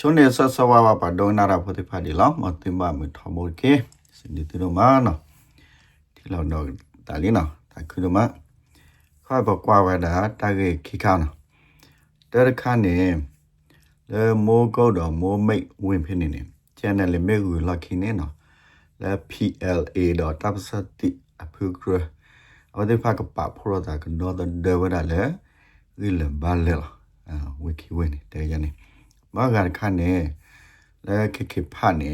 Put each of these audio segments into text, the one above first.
ချုံနေဆဆဝါဝပါဒေါနာရာဖိုတိဖာဒီလောမတင်ပါမထမောကေစင်ဒီတရမနော်ဒီလောက်တော့ဒါလေးနော်ဒါခုတော့မခွာဘကွာဝဒါတာကေခိခါနော်တဲရခါနေလေမိုးကုတ်တော်မိုးမိတ်ဝင်ဖြစ်နေနေ channel လေမေကူလောက်ခိနေနော်လေ PLA တော့တပ်စတိအဖုကရအဝတိဖာကပဖိုရတာကတော့ဒေဝဒါလေဒီလဘာလေအာဝီကီဝင်တဲရနေ ဘာကခါနေလေခိခိဖာနေ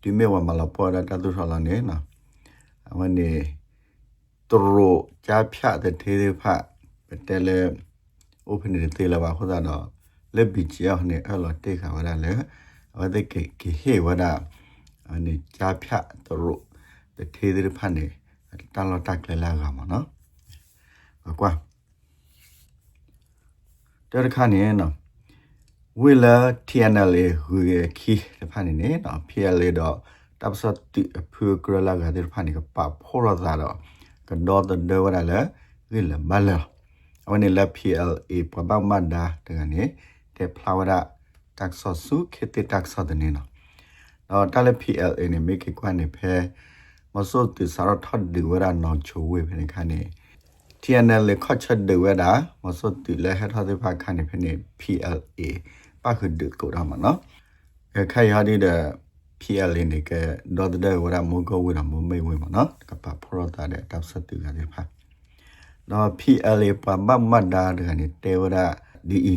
ဒီမေဝမလာပေါ်တာတူထော်လာနေနော်အဝနေသူတို့ကြားဖြတ်တဲ့သေးသေးဖတ်တဲလေ open နေသေးလာပါခေါ်တာတော့လက်ပြီးကြောက်နေအဲ့လိုတိတ်ခါဝရလေဝဒကေကေဟေဝဒအနေကြားဖြတ်သူတို့တဲ့သေးသေးဖတ်နေတန်လောတက်လေလာကမှာနော်ကွာတဲ့ခါနေနော် ဝီလာ TNL ဟူရခီတဖာနေနေတော့ PL တော့တပ်စတိအဖူကရလာကတဲ့ဖာနေကပဖောရတာတော့ကတော့တဲ့ဝရလာဝီလာမလာအဝနေလာ PLA ပပမတ်ဒါတကနေတဲ့ဖလာဝရတက်ဆော့စုခေတတက်ဆော့တဲ့နေနော်တော့တလည်း PLA နေမိကေကွာနေဖဲမစောတစရထတ်ဒီဝရနော်ချိုဝေဖနေခါနေ TNL လေခတ်ချက် de weda မစောတိလေဟတ်တဲ့ဖာခါနေဖနေ PLA ပါခဒကိုရမနော်ခိုင်ဟာဒီတဲ့ PLA နေကဒေါ်တဲ့ဝရမကောဝရမမေဝေမနော်ကပပရတာတဲ့တပ်စတူကတဲ့ဖာတော့ PLA ပမမတ်ဒါတဲ့ကနေတေဝရ DE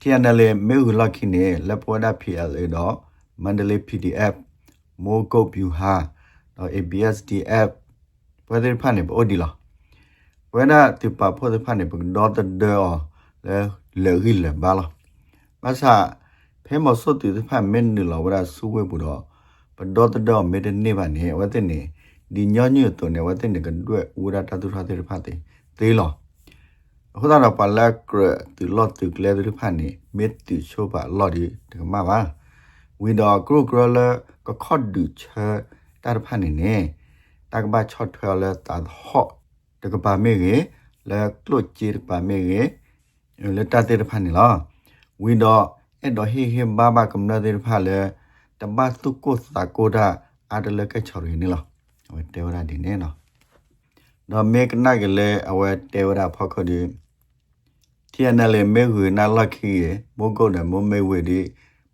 TNL မေဟုလခိနေလပေါ်ဒါ PLA တော့မန္တလေး PDF မိုးကုတ်ပြူဟာတော့ ABSDF ဝဲတဲ့ဖာနေပိုဒီလားဝဲနာတိပဖို့တဲ့ဖာနေဘဒေါ်တဲ့ဒေါ် လေလေဟိလေဘာလားမဆာဖဲမစောတိတဲ့ဖာမင်းနီလာဝရဆူဝဲဘူးတော့ဘဒေါ်တဲ့ဒေါ်မေတဲ့နေပါနေဝဲတဲ့နေဒီညညွတ်တော့နေဝဲတဲ့နေကတော့ဝရတတူထားတဲ့ဖာတဲ့သေးလားခုနကပလက်ကတူလော့တူကလေတဲ့ဖာနေမေတ္တူချိုးပါလော့ဒီတကမှာပါဝီဒာဂရုဂရလကခော့ဒူချာတာဖာနေနေတကဘာချော့ထွဲလဲတာဟော့တကဘာမေရေလဲကလုတ်ချီပါမေရေ လဲတာတဲ့ဖာနေလားဝီဒာအဲ့တော့ဟေဟေဘာဘာကမ္နတဲ့ဖာလဲတဘတ်တုကိုစာကိုဒါအဒလကချော်ရနေလားဝဲတေဝရဒီနေနော်တော့မေကနာကလေးအဝဲတေဝရဖောက်ခဒီ TNL မေဟူနာလခီမောကုတ်နမမေဝေဒီ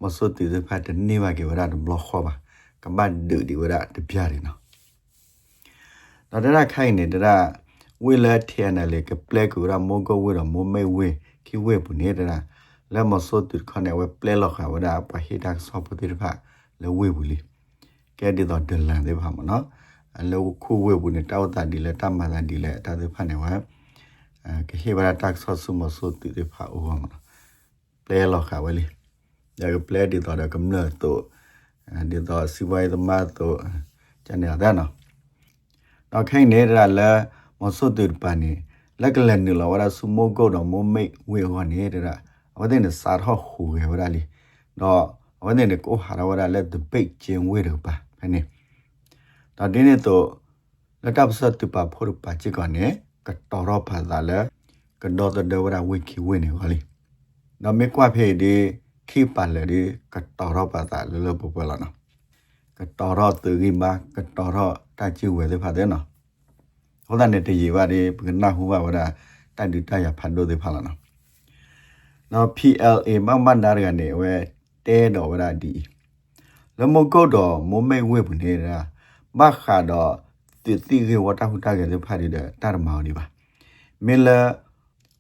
မစောတိသဖတ်တနေပါကေဝရဘလော့ခေါ်ပါကမ္ဘာဒူဒီဝရတပြရနော်ဒါဒရခိုင်နေဒရဝေလာ TNL ကပလက်ကူရမောကုတ်ဝရမမေဝေ ခီဝေပုနေဒရလဲမစောတိခနဲ့ဝဲပလက်လောက်ခါဝရပဟိတက်ဆောပတိဖာလဲဝေဘူးလီကဲဒီတော့ဒလန်သေးပါမနော်အလောခုဝေဘူးနေတောက်တာဒီလဲတမတာဒီလဲတာသေးဖာနေဝဲကဟေဘရာတက်ဆော့ဆုမဆုတိတိဖာအိုဟမနော်ပလဲလောက်ခါဝဲလီဒါကပလဲဒီတော့ကမ္နတော့ဒီတော့စီဝိုင်းသမတ်တော့ကျန်နေတာနော်တော့ခိုင်းနေတာလဲမဆုတိပန်နေ လက်ကလည်းနေလောဝရဆုမိုးကုတ်တော့မမိတ်ဝေဟောနေတာအဝတဲ့နေစာတော့ဟူဝဲဝရလီတော့အဝတဲ့နေကိုဟာရဝရလက်ဒပိတ်ကျင်ဝေတော့ပါဖနေတော့ဒီနေ့တော့လက်တပ်စတ်တပါဖို့ပါချစ်ကနေကတော်တော့ဖာသာလဲကတော့တဒဝရဝိခိဝင်းနေပါလိနော်မေကွာဖေဒီခိပါလေဒီကတော်တော့ပါသာလဲလပပလာနော်ကတော်တော့သူကြီးမှာကတော်တော့တချီဝဲသေးဖာတဲ့နော် ဟောတဲ့နေတရေပါဒီပကနာဟူပါဝရတန်တူတရဖန်တို့သေးဖာလာနော်နော် PLA မမန္တာရကနေဝဲတဲတော်ဝရဒီလမကုတ်တော်မမိတ်ဝဲဘူးနေတာမခါတော့တိတိကေဝတာဟုတာကေဖာဒီတဲ့တာရမောင်ဒီပါမီလာ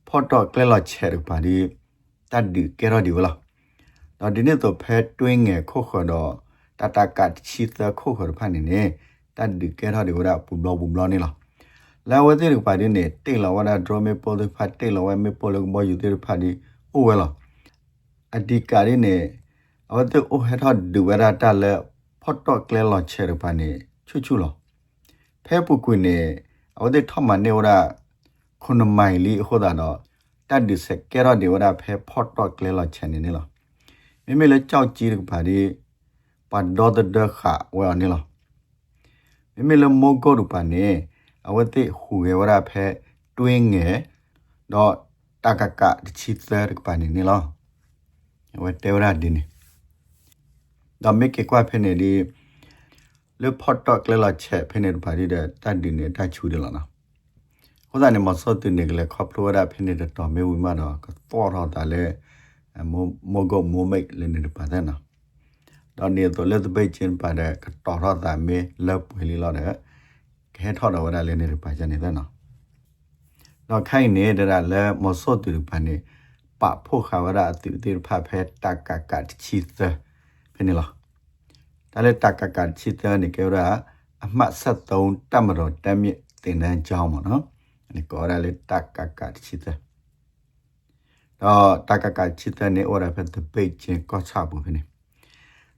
ဖော်တော့ကလဲလာချဲရပါဒီတတ်ဒီကေရဒီဝလာတော့ဒီနေ့တော့ဖဲတွင်းငယ်ခုတ်ခေါ်တော့တတကတ်ချီသခုတ်ခေါ်ဖာနေနေတတ်ဒီကေရဒီဝလာပူဘလောပူဘလောနေလား လာဝတဲ့ပါဒီနေတိတ်လာဝလာဒရမေပေါ်တဲ့ဖတ်တိတ်လာဝမေပေါ်လဘောယူတဲ့ဖာဒီအိုဝဲလားအဒီကာရီနေအဝတ်အိုဟက်ဟတ်ဒူဝရတာလဲဖော်တော့ကလဲလာချဲရပါနေချူချူလားဖဲပုကွနေအဝတ်ထမနေဝရခုနမိုင်လီဟိုဒါတော့တတ်ဒီစကဲရဒီဝရဖဲဖော့တော့ကလဲလာချန်နေလားမိမိလည်းကြောက်ကြည့်ရပါဒီပါဒေါ်ဒခါဝဲနေလားမိမိလည်းမောကောရပါနေ အဝတ်ဟူရဝရဖဲတွင်းငယ်တော့တကကချီသရပါနေနေလားဟဝတေဝရဒီနေဒါမေကေကွာဖနေဒီလေဖော့တော့ကလလာချက်ဖနေပါဒီတဲ့တတ်ဒီနေတတ်ချူတယ်လားနော်ဟိုဒါနေမစောတင်နေကလေးခေါပလိုရဖနေတဲ့တော်မေဝီမတော့တော့တော့တာလေမောမောဂမိုမိတ်လည်းနေပါတဲ့နော်တော့နေတော့လက်ပိတ်ချင်းပါတဲ့တော်တော့တာမေလက်ပွေလေးလောက်တဲ့ ခဲထောက်တော့ရလည်းနေပါကြနေတဲ့နော်တော့ခိုင်နေတဲ့လည်းမစောတူပါနေပဖို့ခါဝရအတူတူဖဖဲတက်ကကတ်ချီသဖနေလားဒါလည်းတက်ကကတ်ချီသနေကြရအမှတ်73တက်မတော်တက်မြင့်တင်တန်းကြောင်းပါနော်ဒီကောရလည်းတက်ကကတ်ချီသတော့တက်ကကတ်ချီသနေဩရဖက်တပိတ်ချင်းကောချဘူးဖနေ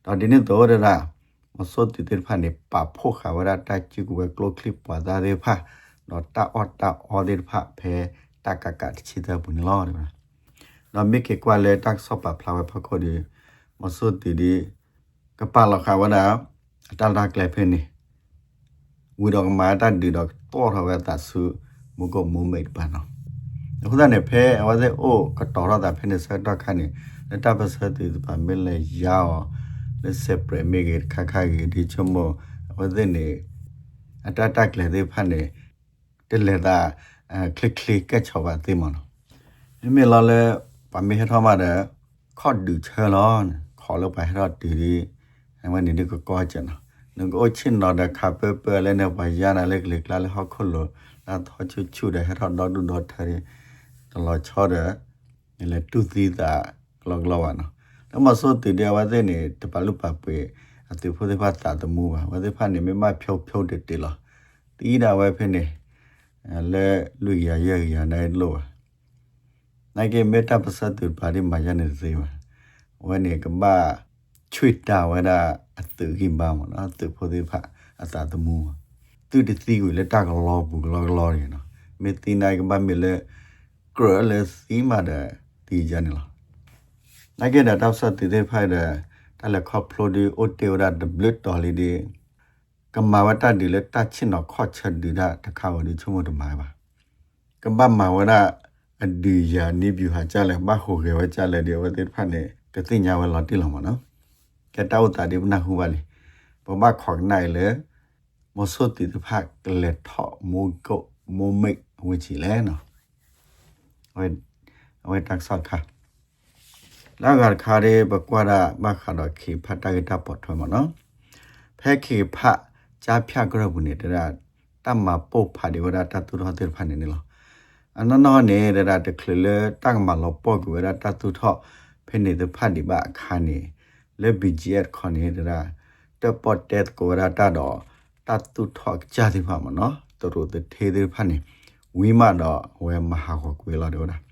တော့ဒီနေ့တော့ရ မစောတူတူဖနေပဖို့ခါဝရတက်ချီကိုကလိုကလစ်ပွားသားတွေဖာတော့တာအော်တာအော်ဒီဖဖဲတက်ကကတ်ချီသဘူးနလောတယ် nó biết cái qua lệ tác sắp bà phá phá cô đi một số tỷ đi cái bà là khá quá đã ta ra cái phê này vui đó mà ta đi đó to thôi vậy ta sự mua có mua mệt bà nó nó không này phê ở đây ô cái tỏ ra ta phê này sẽ ra khai này để ta phải sẽ từ bà mình lại giao để separate mấy cái khai khai cái đi လက်ဆက်ပရမေကခခကဒီချမောဝဒနေအတတက်လေသေးဖတ်နေတလေတာအခလစ်ခလစ်ကချောပါသေးမနော်အမေလာလေပမေဟထမတဲ့ခော့ဒူချေလွန်ခေါ်လို့ပါဟရတီဒီအမနေဒီကကောချင်နော်ငါအချင်းတော့တဲ့ခါပဲပဲလည်းနေပါရနာလေးကလေးကလည်းဟောက်ခွလို့နာတော့ချူချူတဲ့ဟရတော့ဒုတော့ထရီတော်ချောတဲ့လေတူသီးတာကလောကလောပါနော် 那么说对了，我这呢，这把路把背，啊，对付这把咋的木啊？我这怕你们买飘飘的对了，第一呢，我怕呢，啊，来路呀呀呀那路啊，那个没打不杀对把的麻将的谁嘛？我呢个把吹打我那自己把嘛，那对付这把啊咋的木啊？对的自己来打个老不个老个老人呢，没听那个把没来，个来西嘛的，第一家呢了。 ဖအတာတမူသူတတိကိုလက်တကလောဘူးလောလောရနော်မေတိနိုင်ကဘာမေလေကရလေစီမာဒတီဂျန်လားနိုင်ကေဒါတောက်စတိတဲ့ဖိုင်တဲ့တလက်ခေါပလိုဒီအိုတေဝဒဒဘလစ်တော်လီဒီကမာဝတဒီလက်တချင်တော့ခေါ်ချက်ဒီဒါတခါဝဒီချုံမတမိုင်းပါကဘာမာဝဒအဒီယာနိဗျူဟာကြလဲမဟုခေဝကြလဲဒီဝတိဖတ်နေကတိညာဝလာတိလောမနော်ကတောတာဒီမနာဟုပါလေဘမခေါနိုင်လေမဆုတိတဖတ်ကလက်ထောမိုးကုတ်မိုးမိတ်ဝချီလဲနော်ဝဲဝဲတက်ဆော့ခါ လာဂါခါရေဘကွာရမခါတော့ခေဖတ်တကတပေါ်ထွမနော်ဖဲခေဖတ်ကြားဖြတ်ကြရဘူးနေတဲ့တမ္မာပုတ်ဖတ်ဒီဝရတတူတော်တဲ့ဖတ်နေနော်အနနောနေရတာတခလလေတကမလောပော့ကွေရတာတူထော့ဖိနေတဖတ်ဒီပါခါနေလေဘီဂျီအက်ခေါနေရတာတပတ်တက်ကိုရတာတော့တတူထော့ကြာဒီပါမနော်သူတို့တထေးသေးဖတ်နေဝီမတော့ဝဲမဟာကိုကွေလာတော့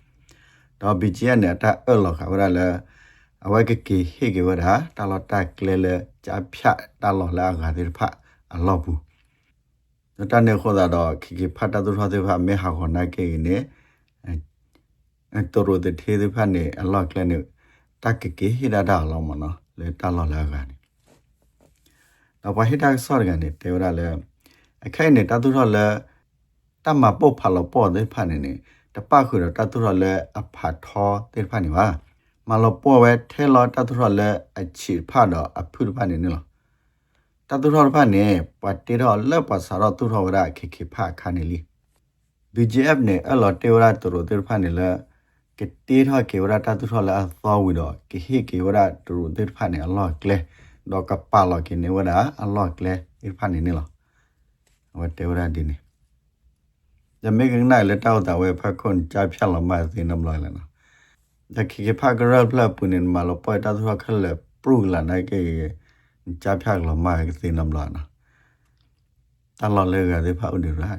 တာတော့ဘီဂျီအက်နဲ့တအဲ့လောခါဝရလေအဝဲကကေဟေကေဝရတာလောတကလေလေကြာဖြတ်တာလောလာဂါဒီဖတ်အလောဘူးတန်နေခေါ်တာတော့ခိခိဖတ်တာတို့ဖတ်တဲ့ဖတ်မဲဟာခေါ်နိုင်ကေနေအဲတော်ရတဲ့ထေးတဲ့ဖတ်နေအလော့ကလနေတက်ကကေဟိဒါဒါလောမနော်လေတလောလာကနေတော့ဘာဟိဒါဆော့ကနေတေဝရလေအခိုင်နေတတူတော့လေတမပုတ်ဖာလောပေါ့တဲ့ဖတ်နေနေ တပခုတော့တတူတော့လေအဖတ်ထောတဲ့ဖတ်နေပါမလောပေါ့ပဲထဲလောတတူတော့လေအချီဖတ်တော့အဖုဖတ်နေနေလောတတူတော်ဖာနေပတ်တေတော်လက်ပါစာတော့သူတော်ဝရခေခေဖာခါနေလီ BGF နဲ့အလော်တေဝရတူတော်တေဖာနေလဲကတေထောကေဝရတတူတော်လာသောဝီတော့ကေဟေကေဝရတူတော်တေဖာနေအလော်ကလေတော့ကပါလော်ကေနေဝရအလော်ကလေတေဖာနေနေလောဝတေဝရဒီနေ ယမေကနိုင်လက်တောက်တာဝဲဖက်ခွန်ကြဖြတ်လမသိနမလာလနော်တခိကေဖာဂရပလပုန်မလောပွိုက်တာသူခက်လက်ပရုလာနိုင်ကေကြဖြတ်လမကသိနမလာနော်တလော်လေကဒီဖာဥဒီရာ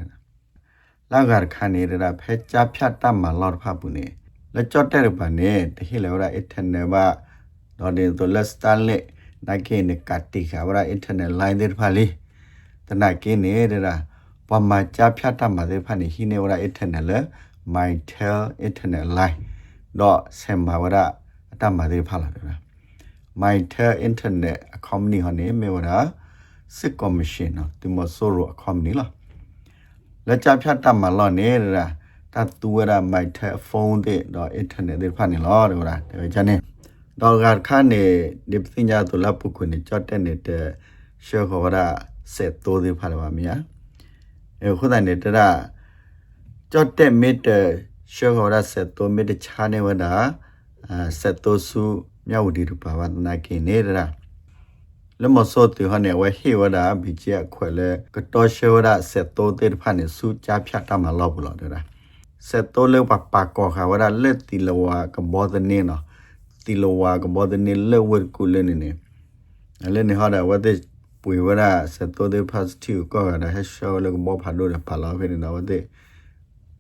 လာဂါခါနေရဖဲကြဖြတ်တတ်မှာလော်ဖာပုနေလက်ကြော့တဲ့ပါနေတဟိလေဝရအထနေဘာတော့ဒီတော့လက်စတန်လေနိုင်ကေနေကတိခါဝရအထနေလိုင်းတဲ့ဖာလီတနကေနေရတာ ပမာကြဖြတ်တတ်မှာတဲ့ဖာနေဟိနေဝရအထနေလေ my tell internet line တော့ဆမ်ဘာဝရအတမှာတဲ့ဖာလာတယ် my tel internet company ဟနေမေဝရာစစ်ကော်မရှင်နော်ဒီမဆိုရို company လားလက်ချဖြတ်တတ်မှာလောနေတာတတူရ my tel phone တဲ့တော့ internet တွေဖတ်နေလောတဲ့ဟုတ်လားဒါကြနေတော့ကခါနေဒီပညာတူလာပုခုနေကြတဲ့နေတဲ့ရှေခေါ်ရဆက်တိုးဒီဖာပါမီယာ အဲခုတိုင်နေတာကြတဲ့မစ်ရှေခေါ်ရဆက်တိုးမစ်ချာနေဝဒါဆက်တိုးစုမြောက်ဒီရပါဝနာကိနေတာလမစောတူဟနေဝဟေဝဒါဘီကျခွဲလေကတော့ရှေဝဒါဆက်တိုးတဲ့ဖာနေစုချဖြတ်တမလောက်ဘူးလို့တဲ့ဆက်တိုးလေပပကောခါဝဒါလက်တီလဝါကဘောဒနေနော်တီလဝါကဘောဒနေလက်ဝတ်ကူလနေနေအဲ့နေဟာဒါဝတဲ့ ပွေဝဒါဆက်တိုးတဲ့ positive ကောကဒါဟရှောလေကဘောဖာလို့ဖာလာဖိနေတာဝတဲ့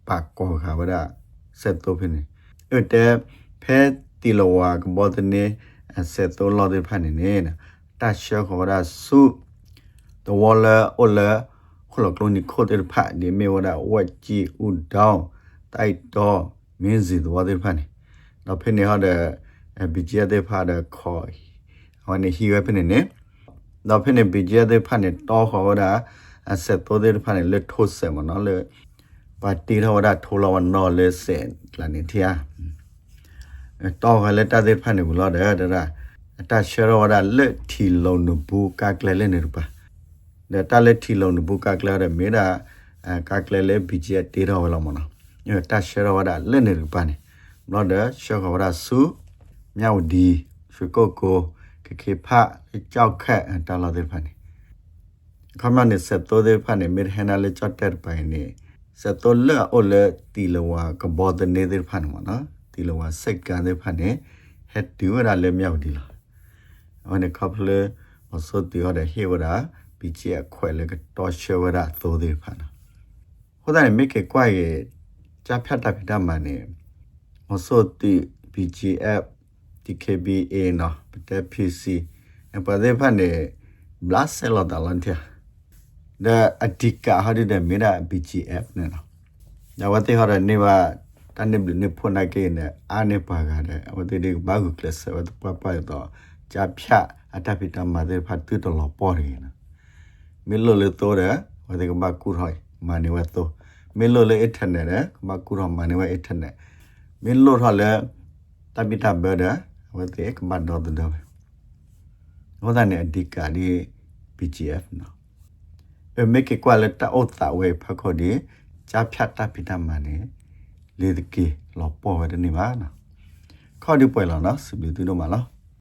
ပကောခါဝဒါဆက်တိုးဖိနေအဲ့တဲ့ဖဲတီလဝါကဘောဒနေဆက်တိုးလို့တဲ့ဖာနေနေတရှောခေါ်ဒါစုတဝလအလခလကလုံးနိခိုတဲ့ဖာဒီမေဝဒါဝတ်ကြီးဦးဒေါင်းတိုက်တော့မင်းစီတော်တဲ့ဖာနေတော့ဖိနေဟာတဲ့ဘီဂျီတဲ့ဖာတဲ့ခေါ်ဟောနေဟီဝဲဖိနေနေ တော့ဖိနေဘီဂျီတဲ့ဖာနေတော့ခေါ်ဒါအဆက်တော်တဲ့ဖာနေလက်ထိုးဆက်မနော်လေပါတီတော်ဒါထိုးလောနော်လေစင်လာနေတီယာတော့ခလက်တတဲ့ဖာနေဘူးလို့တဲ့ဒါအတရှရောဒါလက်ထီလုံးနဘူကကလဲလဲနေရပါဒါတလက်ထီလုံးနဘူကကလဲရမေဒါကကလဲလဲဘီဂျီတေတော်ဝလာမနော်ညတရှရောဒါလက်နေရပါနေလောဒရှောခဝဒါစုမြောက်ဒီရွှေကုတ်ကို ကခေဖကြောက်ခက်တလာတဲ့ဖာနေခမနဲ့ဆက်တော့တဲ့ဖာနေမေဟနာလေချတ်တဲ့ပိုင်နေဆက်တော့လဲအိုလေတီလဝါကဘောဒနေတဲ့ဖာနေမနော်တီလဝါစိတ်ကန်တဲ့ဖာနေဟက်တူရလည်းမြောက်ဒီလားဝန်ကပ်လေမစောတီရတဲ့ဟေဝရာပီချီအခွဲလေကတော့ရှေဝရာသိုးတဲ့ဖာနာဟိုတိုင်းမိကေကွာရဲ့ကြဖြတ်တာပြတာမနေမစောတီ BGF TKBA နော်ပတဲ့ PC အပဒေဖာနေ blast cell တာလန်တီဒါအတိကဟာဒီတဲ့မေရာ BGF နဲ့နော်ညဝတိဟာရနေပါတန်နေဘလနေဖွနာကေနေအာနေပါကတဲ့အဝတိဒီဘာဂုကလစဝတ်ပပရတော့ကြဖြတ်အတပိတမတဲ့ဖတ်တူတော်လောပေါ်ရင်းမီလိုလေတော့တဲ့ဝတိကဘကူဟိုင်မနေဝတ်တော့မီလိုလေအထက်နဲ့ဘကူဟမနေဝအထက်နဲ့မီလိုထလေတပိတဘတဲ့ ဝတိကဘတော့တဲ့ဟောတဲ့အဒီကာဒီ PGF နော်အမေကကွာလက်တာအော်တာဝဲဖခေါ်ဒီကြဖြတ်တပိတမနေလေတကေလောပေါ်ဝဲတဲ့နေပါနော်ခေါ်ဒီပွဲလာနော်စပလီတူတော့မလား